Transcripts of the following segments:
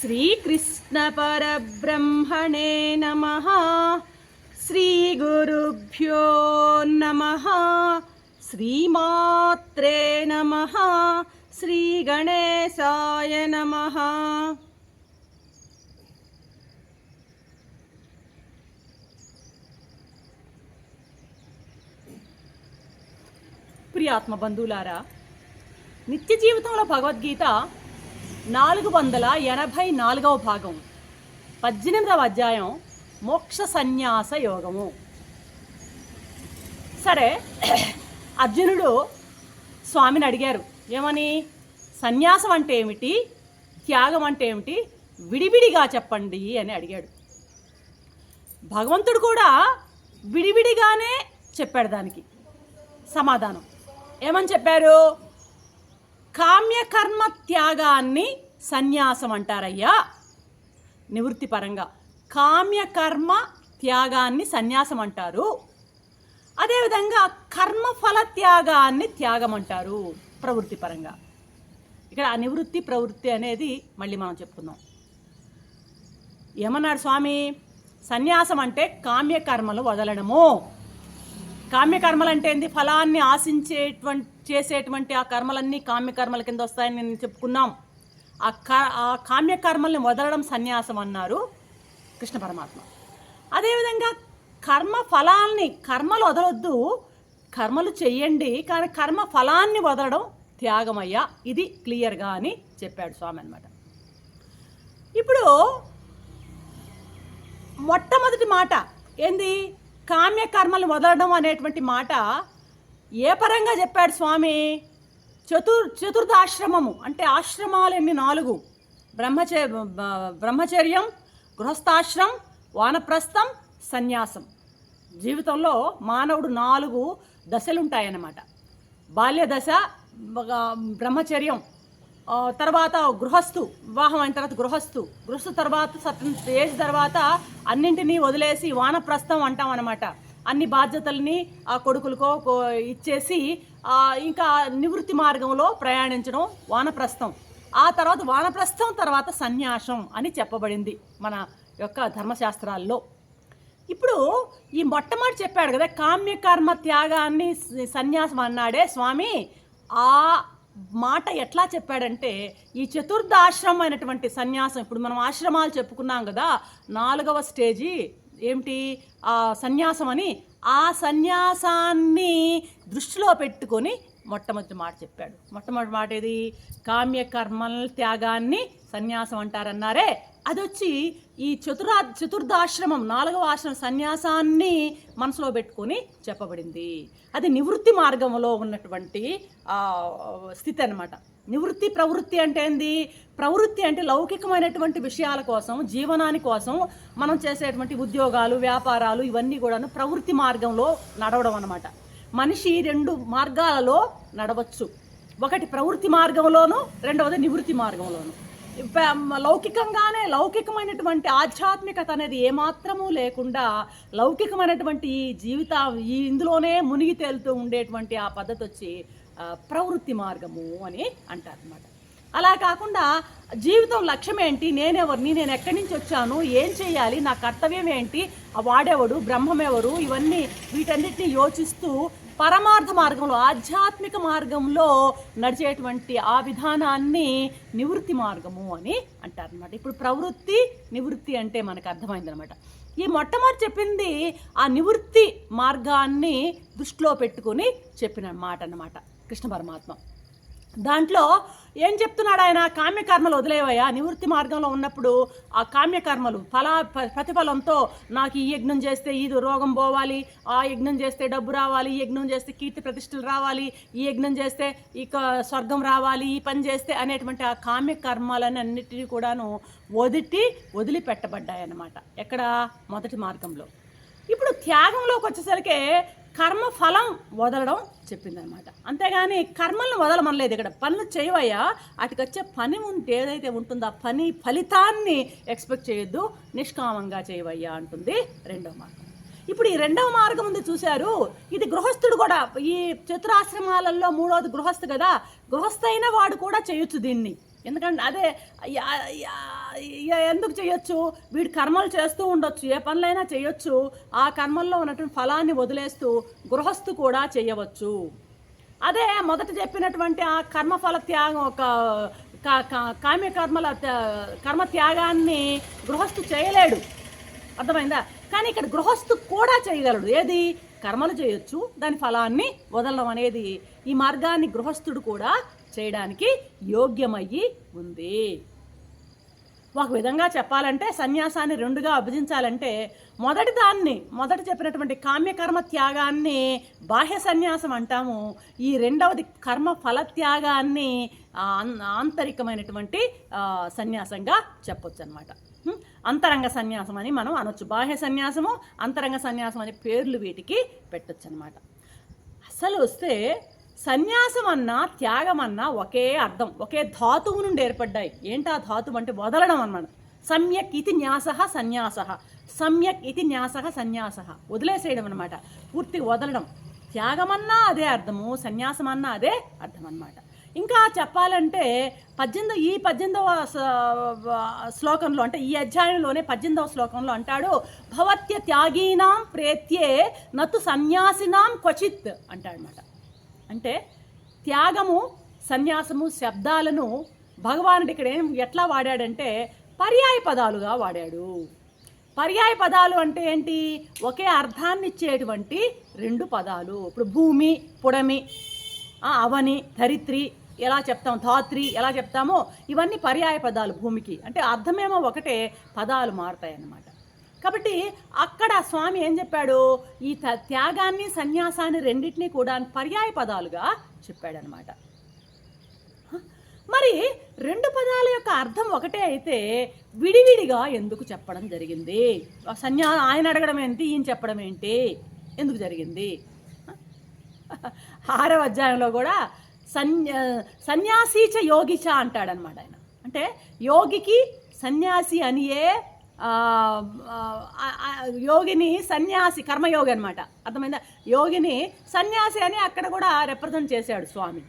శ్రీకృష్ణపరబ్రహ్మణే నమ. శ్రీగురుభ్యో నమ. శ్రీమాత్రే నమ. శ్రీగణేశాయ నమ. ప్రియాత్మ బంధువులారా నిత్య జీవితంలో భగవద్గీత నాలుగు వందల ఎనభై నాలుగవ భాగం. పద్దెనిమిదవ అధ్యాయం మోక్ష సన్యాస యోగము. సరే అర్జునుడు స్వామిని అడిగారు ఏమని? సన్యాసం అంటే ఏమిటి? త్యాగం అంటే ఏమిటి? విడివిడిగా చెప్పండి అని అడిగాడు. భగవంతుడు కూడా విడివిడిగానే చెప్పాడు దానికి. సమాధానం. ఏమని చెప్పారు? కామ్యకర్మ త్యాగాన్ని సన్యాసం అంటారయ్యా నివృత్తి పరంగా కామ్యకర్మ త్యాగాన్ని సన్యాసం అంటారు అదేవిధంగా కర్మఫల త్యాగాన్ని త్యాగం అంటారు ప్రవృత్తి పరంగా ఇక్కడ ఆ నివృత్తి ప్రవృత్తి అనేది మళ్ళీ మనం చెప్పుకుందాం. ఏమన్నాడు స్వామి? సన్యాసం అంటే కామ్యకర్మలు వదలడము. కామ్యకర్మలు అంటే ఏంది? ఫలాన్ని ఆశించేటువంటి చేసేటువంటి ఆ కర్మలన్నీ కామ్యకర్మల కింద వస్తాయని నేను చెప్పుకున్నాం. ఆ క ఆ కామ్యకర్మల్ని వదలడం సన్యాసం అన్నారు కృష్ణ పరమాత్మ. అదేవిధంగా కర్మ ఫలాల్ని కర్మలు వదలొద్దు కర్మలు చెయ్యండి కానీ కర్మ ఫలాన్ని వదలడం త్యాగమయ్యా. ఇది క్లియర్గా అని చెప్పాడు స్వామి అనమాట ఇప్పుడు మొట్టమొదటి మాట ఏంది? కామ్య కర్మలు వదలడం అనేటువంటి మాట ఏ పరంగా చెప్పాడు స్వామి? చతుర్ చతుర్థాశ్రమము అంటే ఆశ్రమాలు ఎన్ని? నాలుగు. బ్రహ్మచ బ్రహ్మచర్యం గృహస్థాశ్రం వానప్రస్థం సన్యాసం. జీవితంలో మానవుడు నాలుగు దశలు ఉంటాయన్నమాట బాల్య దశ బ్రహ్మచర్యం తర్వాత గృహస్థు వివాహం అయిన తర్వాత గృహస్థు. గృహస్థు తర్వాత సత్యం ఏజ్ తర్వాత అన్నింటినీ వదిలేసి వానప్రస్థం అంటాం అనమాట అన్ని బాధ్యతల్ని ఆ కొడుకులకో ఇచ్చేసి ఇంకా నివృత్తి మార్గంలో ప్రయాణించడం వానప్రస్థం. ఆ తర్వాత వానప్రస్థం తర్వాత సన్యాసం అని చెప్పబడింది మన యొక్క ధర్మశాస్త్రాల్లో. ఇప్పుడు ఈ మొట్టమొదటి చెప్పాడు కదా కామ్యకర్మ త్యాగాన్ని సన్యాసం అన్నాడే స్వామి. ఆ మాట ఎట్లా చెప్పాడంటే ఈ చతుర్థాశ్రమం అయినటువంటి సన్యాసం ఇప్పుడు మనం ఆశ్రమాలు చెప్పుకున్నాం కదా నాలుగవ స్టేజీ ఏమిటి? ఆ సన్యాసం అని. ఆ సన్యాసాన్ని దృష్టిలో పెట్టుకొని మొట్టమొదటి మాట చెప్పాడు. మొట్టమొదటి మాట ఏది? కామ్య కర్మల త్యాగాన్ని సన్యాసం అంటారన్నారే. అది వచ్చి ఈ చతురా చతుర్థాశ్రమం నాలుగవ ఆశ్రమం సన్యాసాన్ని మనసులో పెట్టుకొని చెప్పబడింది. అది నివృత్తి మార్గంలో ఉన్నటువంటి స్థితి అనమాట నివృత్తి ప్రవృత్తి అంటే ఏంది? ప్రవృత్తి అంటే లౌకికమైనటువంటి విషయాల కోసం జీవనాని కోసం మనం చేసేటువంటి ఉద్యోగాలు వ్యాపారాలు ఇవన్నీ కూడాను ప్రవృత్తి మార్గంలో నడవడం అనమాట మనిషి రెండు మార్గాలలో నడవచ్చు. ఒకటి ప్రవృత్తి మార్గంలోను రెండవది నివృత్తి మార్గంలోను. లౌకికంగానే లౌకికమైనటువంటి ఆధ్యాత్మికత అనేది ఏమాత్రము లేకుండా లౌకికమైనటువంటి ఈ జీవిత ఈ ఇందులోనే మునిగి తేలుతూ ఉండేటువంటి ఆ పద్ధతి వచ్చి ప్రవృత్తి మార్గము అని అంటారు అనమాట అలా కాకుండా జీవితం లక్ష్యం ఏంటి? నేనెవరిని నేను ఎక్కడి నుంచి వచ్చాను? ఏం చేయాలి? నా కర్తవ్యం ఏంటి? ఆ వాడెవడు? బ్రహ్మమెవరు ఇవన్నీ వీటన్నిటిని యోచిస్తూ పరమార్థ మార్గంలో ఆధ్యాత్మిక మార్గంలో నడిచేటువంటి ఆ విధానాన్ని నివృత్తి మార్గము అని అంటారనమాట ఇప్పుడు ప్రవృత్తి నివృత్తి అంటే మనకు అర్థమైందనమాట ఈ మొట్టమొదటి చెప్పింది ఆ నివృత్తి మార్గాన్ని దృష్టిలో పెట్టుకుని చెప్పిన మాట అన్నమాట కృష్ణ పరమాత్మ. దాంట్లో ఏం చెప్తున్నాడు ఆయన? కామ్యకర్మలు వదిలేవయ్యా. నివృత్తి మార్గంలో ఉన్నప్పుడు ఆ కామ్యకర్మలు ఫలా ప- ప్రతిఫలంతో నాకు ఈ యజ్ఞం చేస్తే ఇది రోగం పోవాలి ఆ యజ్ఞం చేస్తే డబ్బు రావాలి ఈ యజ్ఞం చేస్తే కీర్తి ప్రతిష్టలు రావాలి ఈ యజ్ఞం చేస్తే ఇక స్వర్గం రావాలి ఈ పని చేస్తే అనేటువంటి ఆ కామ్యకర్మాలని అన్నిటినీ కూడాను వదిటి వదిలిపెట్టబడ్డాయి అన్నమాట ఎక్కడ? మొదటి మార్గంలో. ఇప్పుడు త్యాగంలోకి వచ్చేసరికి కర్మ ఫలం వదలడం చెప్పిందనమాట అంతేగాని కర్మలను వదలమనలేదు ఇక్కడ. పనులు చేయవయ్యా అటుకొచ్చే వచ్చే పని ఉంటే ఏదైతే ఉంటుందో ఆ పని ఫలితాన్ని ఎక్స్పెక్ట్ చేయొద్దు నిష్కామంగా చేయవయ్యా అంటుంది రెండవ మార్గం. ఇప్పుడు ఈ రెండవ మార్గం ఉంది చూశారు. ఇది గృహస్థుడు కూడా ఈ చతురాశ్రమాలలో మూడవది గృహస్థు కదా. గృహస్థైన వాడు కూడా చేయొచ్చు దీన్ని. ఎందుకంటే అదే యా- ఎందుకు చేయొచ్చు? వీడు కర్మలు చేస్తూ ఉండొచ్చు ఏ పనులైనా చేయొచ్చు. ఆ కర్మల్లో ఉన్నటువంటి ఫలాన్ని వదిలేస్తూ గృహస్థు కూడా చేయవచ్చు. అదే మొదట చెప్పినటువంటి ఆ కర్మఫల త్యాగం ఒక కా- కా- కామ్య కర్మల త్యా- కర్మ త్యాగాన్ని గృహస్థు చేయలేడు. అర్థమైందా? కానీ ఇక్కడ గృహస్థు కూడా చేయగలడు. ఏది? కర్మలు చేయొచ్చు దాని ఫలాన్ని వదలడం అనేది ఈ మార్గాన్ని గృహస్థుడు కూడా చేయడానికి యోగ్యమయ్యి ఉంది. ఒక విధంగా చెప్పాలంటే సన్యాసాన్ని రెండుగా విభజించాలంటే మొదటి దాన్ని మొదట చెప్పినటువంటి కామ్యకర్మ త్యాగాన్ని బాహ్య సన్యాసం అంటాము. ఈ రెండవది కర్మ ఫల త్యాగాన్ని ఆంతరికమైనటువంటి సన్యాసంగా చెప్పొచ్చు అనమాట అంతరంగ సన్యాసం అని మనం అనొచ్చు. బాహ్య సన్యాసము అంతరంగ సన్యాసం అనే పేర్లు వీటికి పెట్టొచ్చు అనమాట అసలు వస్తే సన్యాసం అన్నా త్యాగం అన్నా ఒకే అర్థం ఒకే ధాతువు నుండి ఏర్పడ్డాయి. ఏంటి ఆ ధాతువు అంటే వదలడం అన్నమాట. సమ్యక్ ఇది న్యాస సన్యాస. సమ్యక్ ఇది న్యాస సన్యాస. వదిలేసేయడం అనమాట పూర్తిగా వదలడం. త్యాగమన్నా అదే అర్థము సన్యాసం అన్నా అదే అర్థం అన్నమాట. ఇంకా చెప్పాలంటే పద్దెనిమిది ఈ పద్దెనిమిదవ శ్లోకంలో అంటే ఈ అధ్యాయంలోనే పద్దెనిమిదవ శ్లోకంలో అంటాడు భవత్య త్యాగీనాం ప్రేత్యే నతు సన్యాసినాం క్వచిత్ అంటాడనమాట అంటే త్యాగము సన్యాసము శబ్దాలను భగవానుడు ఇక్కడ ఏం ఎట్లా వాడాడంటే పర్యాయ పదాలుగా వాడాడు. పర్యాయ పదాలు అంటే ఏంటి? ఒకే అర్థాన్ని ఇచ్చేటువంటి రెండు పదాలు. ఇప్పుడు భూమి పుడమి ఆ, అవని ధరిత్రి ఎలా చెప్తాం? ధాత్రి ఎలా చెప్తామో ఇవన్నీ పర్యాయ పదాలు భూమికి. అంటే అర్థమేమో ఒకటే పదాలు మారుతాయి అన్నమాట కాబట్టి అక్కడ స్వామి ఏం చెప్పాడు? ఈ త్యాగాన్ని సన్యాసాన్ని రెండింటినీ కూడా పర్యాయ పదాలుగా చెప్పాడనమాట. మరి రెండు పదాల యొక్క అర్థం ఒకటే అయితే విడివిడిగా ఎందుకు చెప్పడం జరిగింది? సన్యా ఆయన అడగడం ఏంటి? ఈయన చెప్పడం ఏంటి? ఎందుకు జరిగింది? ఆరవ అధ్యాయంలో కూడా సన్యా సన్యాసీచ యోగిచ అంటాడనమాట ఆయన. అంటే యోగికి సన్యాసి అనియే యోగిని సన్యాసి కర్మయోగి అనమాట అర్థమైందా? యోగిని సన్యాసి అని అక్కడ కూడా రిప్రజెంట్ చేశాడు స్వామి.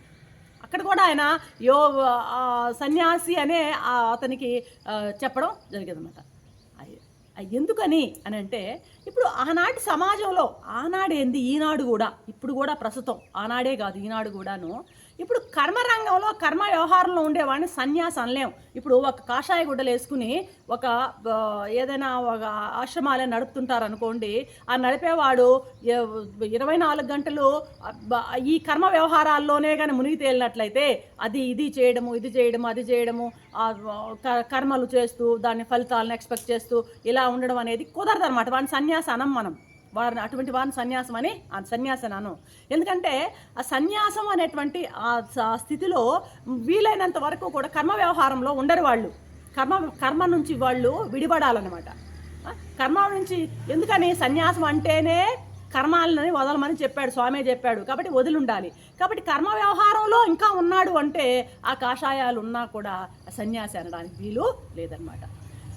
అక్కడ కూడా ఆయన యో సన్యాసి అనే అతనికి చెప్పడం జరిగిందన్నమాట. అయ్- ఎందుకని అని అంటే ఇప్పుడు ఆనాటి సమాజంలో ఆనాడేంది? ఈనాడు కూడా ఇప్పుడు కూడా ప్రస్తుతం ఆనాడే కాదు ఈనాడు కూడాను ఇప్పుడు కర్మ రంగంలో కర్మ వ్యవహారంలో ఉండేవాడిని సన్యాసం అనలేం ఇప్పుడు ఒక కాషాయ గుడ్డలు వేసుకుని ఒక ఏదైనా ఒక ఆశ్రమాలే నడుపుతుంటారు అనుకోండి ఆ నడిపేవాడు ఇరవై నాలుగు గంటలు ఈ కర్మ వ్యవహారాల్లోనే కానీ మునిగి తేలినట్లయితే అది ఇది చేయడము ఇది చేయడము అది చేయడము కర్మలు చేస్తూ దాని ఫలితాలను ఎక్స్పెక్ట్ చేస్తూ ఇలా ఉండడం అనేది కుదరదు అనమాట వాడిని సన్యాసం అనం మనం. వారిని అటువంటి వారిని సన్యాసం అని ఆ సన్యాసం అను. ఎందుకంటే ఆ సన్యాసం అనేటువంటి ఆ స్థితిలో వీలైనంత వరకు కూడా కర్మ వ్యవహారంలో ఉండరు వాళ్ళు. కర్మ కర్మ నుంచి వాళ్ళు విడిపడాలన్నమాట. కర్మ నుంచి ఎందుకని సన్యాసం అంటేనే కర్మాలని వదలమని చెప్పాడు స్వామి చెప్పాడు. కాబట్టి వదిలి ఉండాలి కాబట్టి కర్మ వ్యవహారంలో ఇంకా ఉన్నాడు అంటే ఆ కాషాయాలు ఉన్నా కూడా సన్యాసి అనడానికి వీలు లేదనమాట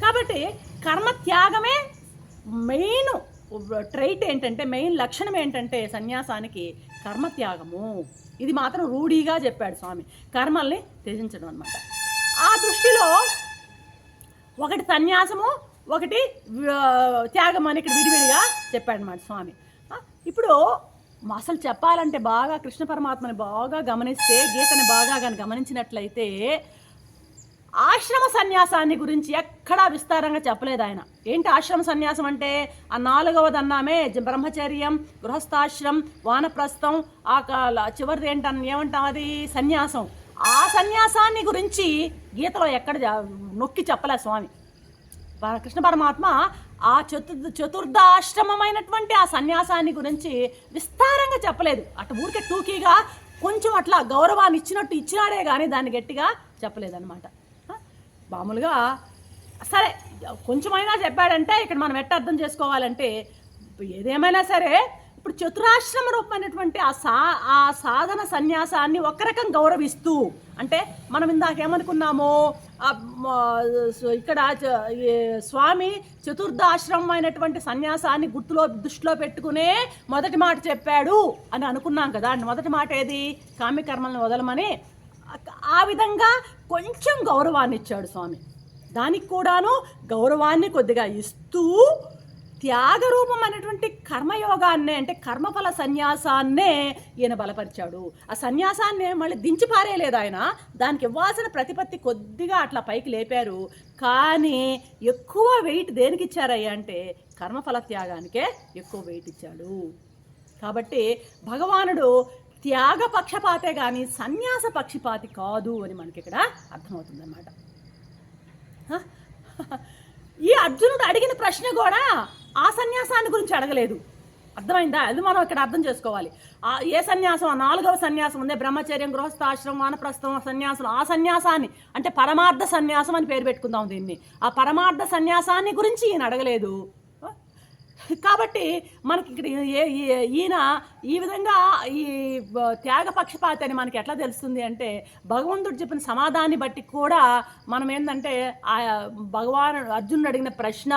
కాబట్టి కర్మ త్యాగమే మెయిన్. ట్రైట్ ఏంటంటే మెయిన్ లక్షణం ఏంటంటే సన్యాసానికి కర్మ త్యాగము ఇది మాత్రం రూఢీగా చెప్పాడు స్వామి. కర్మల్ని త్యజించడం అనమాట ఆ దృష్టిలో ఒకటి సన్యాసము ఒకటి త్యాగం అని ఇక్కడ విడివిడిగా చెప్పాడనమాట స్వామి. ఇప్పుడు అసలు చెప్పాలంటే బాగా కృష్ణ పరమాత్మని బాగా గమనిస్తే గీతని బాగా కానీ గమనించినట్లయితే ఆశ్రమ సన్యాసాన్ని గురించి ఎక్కడా విస్తారంగా చెప్పలేదు ఆయన. ఏంటి ఆశ్రమ సన్యాసం అంటే? ఆ నాలుగవది అన్నామే బ్రహ్మచర్యం గృహస్థాశ్రం వానప్రస్థం ఆ చివరిది ఏంటన్ ఏమంటాం అది? సన్యాసం. ఆ సన్యాసాన్ని గురించి గీతలో ఎక్కడ నొక్కి చెప్పలే స్వామి. కృష్ణ పరమాత్మ ఆ చతు చతుర్థాశ్రమమైనటువంటి ఆ సన్యాసాన్ని గురించి విస్తారంగా చెప్పలేదు. అటు ఊరికే టూకీగా కొంచెం అట్లా గౌరవాన్ని ఇచ్చినట్టు ఇచ్చినాడే కానీ దాన్ని గట్టిగా చెప్పలేదన్నమాట. మామూలుగా సరే కొంచెమైనా చెప్పాడంటే ఇక్కడ మనం ఎట్ట అర్థం చేసుకోవాలంటే ఏదేమైనా సరే ఇప్పుడు చతురాశ్రమ రూపమైనటువంటి ఆ సా ఆ సాధన సన్యాసాన్ని ఒక రకం గౌరవిస్తూ అంటే మనం ఇందాకేమనుకున్నాము ఇక్కడ స్వామి చతుర్థాశ్రమం అయినటువంటి సన్యాసాన్ని గుర్తులో దృష్టిలో పెట్టుకునే మొదటి మాట చెప్పాడు అని అనుకున్నాం కదా మొదటి మాట ఏది? కామ్యకర్మలను వదలమని. ఆ- విధంగా కొంచెం గౌరవాన్ని ఇచ్చాడు స్వామి. దానికి కూడాను గౌరవాన్ని కొద్దిగా ఇస్తూ త్యాగరూపం అనేటువంటి కర్మయోగాన్నే అంటే కర్మఫల సన్యాసాన్నే ఈయన బలపరిచాడు. ఆ సన్యాసాన్ని మళ్ళీ దించి పారేయలేదు ఆయన. దానికి ఇవ్వాల్సిన ప్రతిపత్తి కొద్దిగా అట్లా పైకి లేపారు. కానీ ఎక్కువ వెయిట్ దేనికి ఇచ్చారయ్యా అంటే కర్మఫల త్యాగానికే ఎక్కువ వెయిట్ ఇచ్చాడు. కాబట్టి భగవానుడు త్యాగ పక్షపాతే కానీ సన్యాస పక్షపాతి కాదు అని మనకి ఇక్కడ అర్థమవుతుందన్నమాట ఈ అర్జునుడు అడిగిన ప్రశ్న కూడా ఆ సన్యాసాన్ని గురించి అడగలేదు. అర్థమైందా? అది మనం ఇక్కడ అర్థం చేసుకోవాలి. ఆ ఏ సన్యాసం? ఆ నాలుగవ సన్యాసం ఉందే బ్రహ్మచర్యం గృహస్థాశ్రమం వానప్రస్థం సన్యాసం. ఆ సన్యాసాన్ని అంటే పరమార్థ సన్యాసం అని పేరు పెట్టుకుందాం దీన్ని. ఆ పరమార్థ సన్యాసాన్ని గురించి ఈయన అడగలేదు. కాబట్టి మనకి ఇక్కడ ఈయన ఈ విధంగా ఈ త్యాగపక్షపాతి త్యాగ పక్షపాతి అని మనకి ఎట్లా తెలుస్తుంది అంటే భగవంతుడు చెప్పిన సమాధాన్ని బట్టి కూడా మనం ఏంటంటే ఆ భగవాన్ అర్జునుడు అడిగిన ప్రశ్న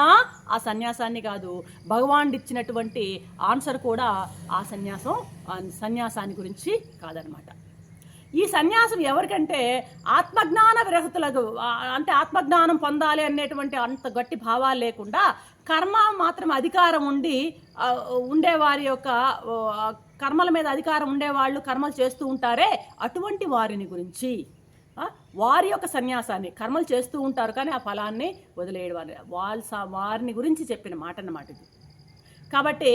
ఆ సన్యాసాన్ని కాదు. భగవానుడు ఇచ్చినటువంటి ఆన్సర్ కూడా ఆ సన్యాసం సన్యాసాన్ని గురించి కాదనమాట. ఈ సన్యాసం ఎవరికంటే ఆత్మజ్ఞాన విరహితులకు అంటే ఆత్మజ్ఞానం పొందాలి అనేటువంటి అంత గట్టి భావాలు లేకుండా కర్మ మాత్రం అధికారం ఉండి ఉండేవారి ఉండే వారి యొక్క కర్మల మీద అధికారం ఉండేవాళ్ళు కర్మలు చేస్తూ ఉంటారే అటువంటి వారిని గురించి. వారి యొక్క సన్యాసాన్ని కర్మలు చేస్తూ ఉంటారు కానీ ఆ ఫలాన్ని వదిలేయడం వారి వాళ్ళ స- వారిని గురించి చెప్పిన మాట అన్నమాట ఇది. కాబట్టి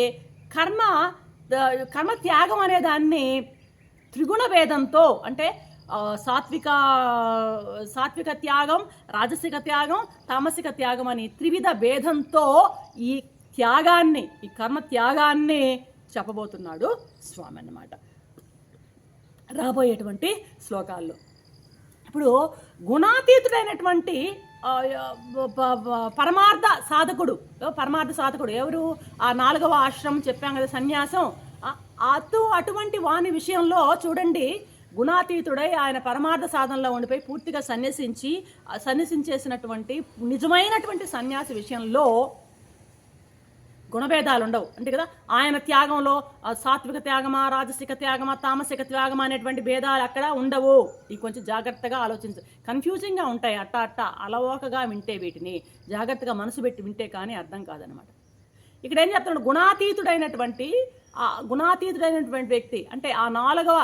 కర్మ కర్మ త్యాగం అనే దాన్ని త్రిగుణ భేదంతో అంటే సాత్విక సాత్విక త్యాగం రాజసిక త్యాగం తామసిక త్యాగం అని త్రివిధ భేదంతో ఈ త్యాగాన్ని ఈ కర్మ త్యాగాన్ని చెప్పబోతున్నాడు స్వామి అన్నమాట. రాబోయేటువంటి శ్లోకాల్లో ఇప్పుడు గుణాతీతుడైనటువంటి పరమార్థ సాధకుడు పరమార్థ సాధకుడు ఎవరు? ఆ నాలుగవ ఆశ్రమం చెప్పాం కదా సన్యాసం. అటు అటువంటి వాని విషయంలో చూడండి గుణాతీతుడై ఆయన పరమార్థ సాధనలో ఉండిపోయి పూర్తిగా సన్యసించి సన్యసించేసినటువంటి నిజమైనటువంటి సన్యాసి విషయంలో గుణభేదాలు ఉండవు అంటే కదా? ఆయన త్యాగంలో సాత్విక త్యాగమా రాజసిక త్యాగమా తామసిక త్యాగమా అనేటువంటి భేదాలు అక్కడ ఉండవు. ఇది కొంచెం జాగ్రత్తగా ఆలోచించు. కన్ఫ్యూజింగ్గా ఉంటాయి అట్ట అట్ట అలవోకగా వింటే వీటిని జాగ్రత్తగా మనసు పెట్టి వింటే కానీ అర్థం కాదనమాట ఇక్కడ ఏం చెప్తున్నాడు? గుణాతీతుడైనటువంటి గుణాతీతుడైనటువంటి వ్యక్తి అంటే ఆ నాలుగవ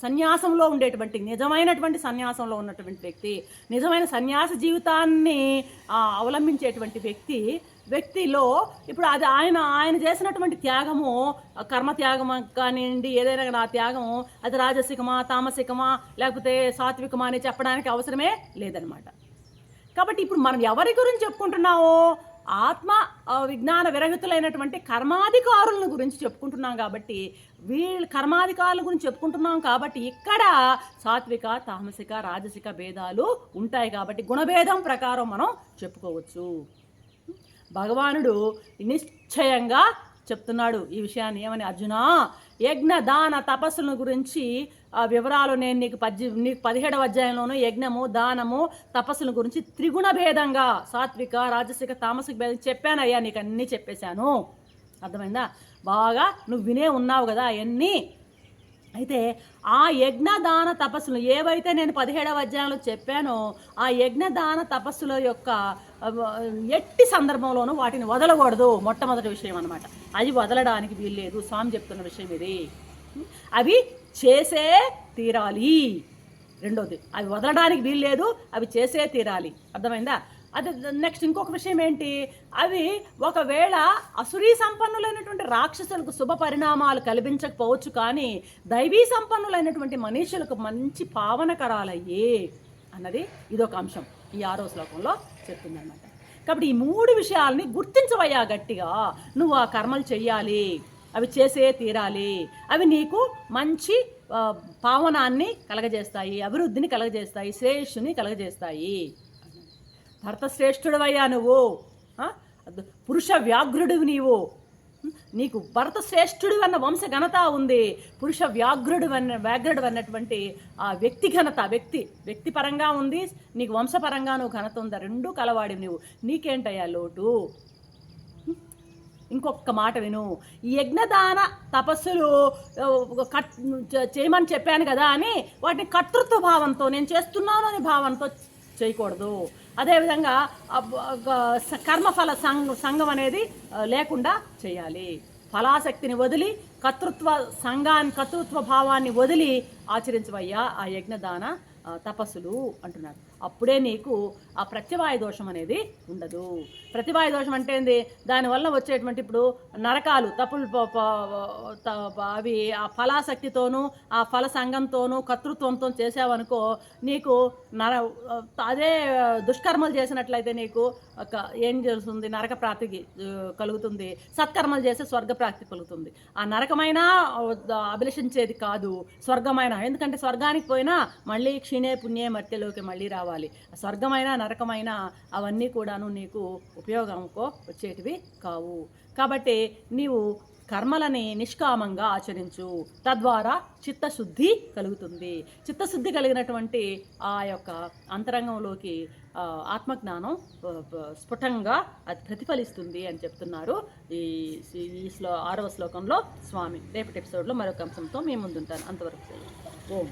సన్యాసంలో ఉండేటువంటి నిజమైనటువంటి సన్యాసంలో ఉన్నటువంటి వ్యక్తి నిజమైన సన్యాస జీవితాన్ని అవలంబించేటువంటి వ్యక్తి వ్యక్తిలో ఇప్పుడు అది ఆయన ఆయన చేసినటువంటి త్యాగము కర్మ త్యాగం కానివ్వండి ఏదైనా కానీ ఆ త్యాగము అది రాజసికమా తామసికమా లేకపోతే సాత్వికమా అని చెప్పడానికి అవసరమే లేదనమాట కాబట్టి ఇప్పుడు మనం ఎవరి గురించి చెప్పుకుంటున్నామో ఆత్మ విజ్ఞాన విరహితులైనటువంటి కర్మాధికారులను గురించి చెప్పుకుంటున్నాం కాబట్టి వీళ్ళు కర్మాధికారుల గురించి చెప్పుకుంటున్నాం కాబట్టి ఇక్కడ సాత్విక తామసిక రాజసిక భేదాలు ఉంటాయి కాబట్టి గుణభేదం ప్రకారం మనం చెప్పుకోవచ్చు. భగవానుడు నిశ్చయంగా చెప్తున్నాడు ఈ విషయాన్ని. ఏమని అర్జునా? యజ్ఞ దాన తపస్సుల గురించి ఆ వివరాలు నేను నీకు పద్ది నీకు పదిహేడవ అధ్యాయంలోనూ యజ్ఞము దానము తపస్సుల గురించి త్రిగుణ భేదంగా సాత్విక రాజసిక తామసిక భేదం చెప్పానయ్యా నీకు అన్నీ చెప్పేశాను. అర్థమైందా? బాగా నువ్వు వినే ఉన్నావు కదా అవన్నీ అయితే ఆ యజ్ఞదాన తపస్సులు ఏవైతే నేను పదిహేడవ అధ్యాయంలో చెప్పానో ఆ యజ్ఞదాన తపస్సుల యొక్క ఎట్టి సందర్భంలోనూ వాటిని వదలకూడదు. మొట్టమొదటి విషయం అనమాట అది వదలడానికి వీల్లేదు. స్వామి చెప్తున్న విషయం ఇది. అవి చేసే తీరాలి. రెండోది అవి వదలడానికి వీల్లేదు. అవి చేసే తీరాలి. అర్థమైందా? అది నెక్స్ట్ ఇంకొక విషయం ఏంటి? అవి ఒకవేళ అసురీ సంపన్నులైనటువంటి రాక్షసులకు శుభ పరిణామాలు కల్పించకపోవచ్చు కానీ దైవీ సంపన్నులైనటువంటి మనుషులకు మంచి పావనకరాలయ్యే అన్నది ఇదొక అంశం ఈ ఆరో శ్లోకంలో చెప్తుందన్నమాట. కాబట్టి ఈ మూడు విషయాల్ని గుర్తించవయ్యా గట్టిగా. నువ్వు ఆ కర్మలు చెయ్యాలి అవి చేసే తీరాలి. అవి నీకు మంచి పావనాన్ని కలగజేస్తాయి అభివృద్ధిని కలగజేస్తాయి శ్రేయస్సుని కలగజేస్తాయి. భర్త శ్రేష్ఠుడవయ్యా నువ్వు పురుష వ్యాఘ్రుడు నీవు. నీకు భరత శ్రేష్ఠుడు అన్న వంశ ఘనత ఉంది. పురుష వ్యాఘ్రుడు అన్న వ్యాఘ్రుడు అన్నటువంటి ఆ వ్యక్తి ఘనత వ్యక్తి వ్యక్తిపరంగా ఉంది నీకు వంశపరంగా నువ్వు ఘనత ఉందా? రెండూ కలవాడివి నువ్వు నీకేంటయ్యా లోటు? ఇంకొక మాట విను. ఈ యజ్ఞదాన తపస్సులు కట్ చేయమని చెప్పాను కదా అని వాటిని కర్తృత్వ భావంతో నేను చేస్తున్నాను అనే భావంతో చేయకూడదు. అదేవిధంగా కర్మఫల సంఘ సంఘం అనేది లేకుండా చేయాలి. ఫలాసక్తిని వదిలి కర్తృత్వ సంఘాన్ని కర్తృత్వ భావాన్ని వదిలి ఆచరించవయ్యా ఆ యజ్ఞదాన తపస్సులు అంటున్నారు. అప్పుడే నీకు ఆ ప్రత్యవాయ దోషం అనేది ఉండదు. ప్రతివాయ దోషం అంటే ఏంది? దానివల్ల వచ్చేటువంటి ఇప్పుడు నరకాలు తప్పులు అవి ఆ ఫలాసక్తితోనూ ఆ ఫల సంఘంతోనూ కర్తృత్వంతో చేసావనుకో నీకు నర అదే దుష్కర్మలు చేసినట్లయితే నీకు ఒక ఏం జరుగుతుంది? నరక ప్రాప్తికి కలుగుతుంది. సత్కర్మలు చేస్తే స్వర్గ ప్రాప్తి కలుగుతుంది. ఆ నరకమైన అభిలషించేది కాదు స్వర్గమైన. ఎందుకంటే స్వర్గానికి పోయినా మళ్ళీ క్షీణే పుణ్యే మధ్యలోకి మళ్ళీ రావాలి ఆ స్వర్గమైన నరకమైన అవన్నీ కూడాను నీకు ఉపయోగంకో వచ్చేటివి కావు. కాబట్టి నీవు కర్మలని నిష్కామంగా ఆచరించు. తద్వారా చిత్తశుద్ధి కలుగుతుంది. చిత్తశుద్ధి కలిగినటువంటి ఆ యొక్క అంతరంగంలోకి ఆత్మజ్ఞానం స్ఫుటంగా అది ప్రతిఫలిస్తుంది అని చెప్తున్నారు ఈ ఈ శ్లో ఆరవ శ్లోకంలో స్వామి. రేపటి ఎపిసోడ్లో మరొక అంశంతో మేము ముందుంటాను. అంతవరకు ఓం.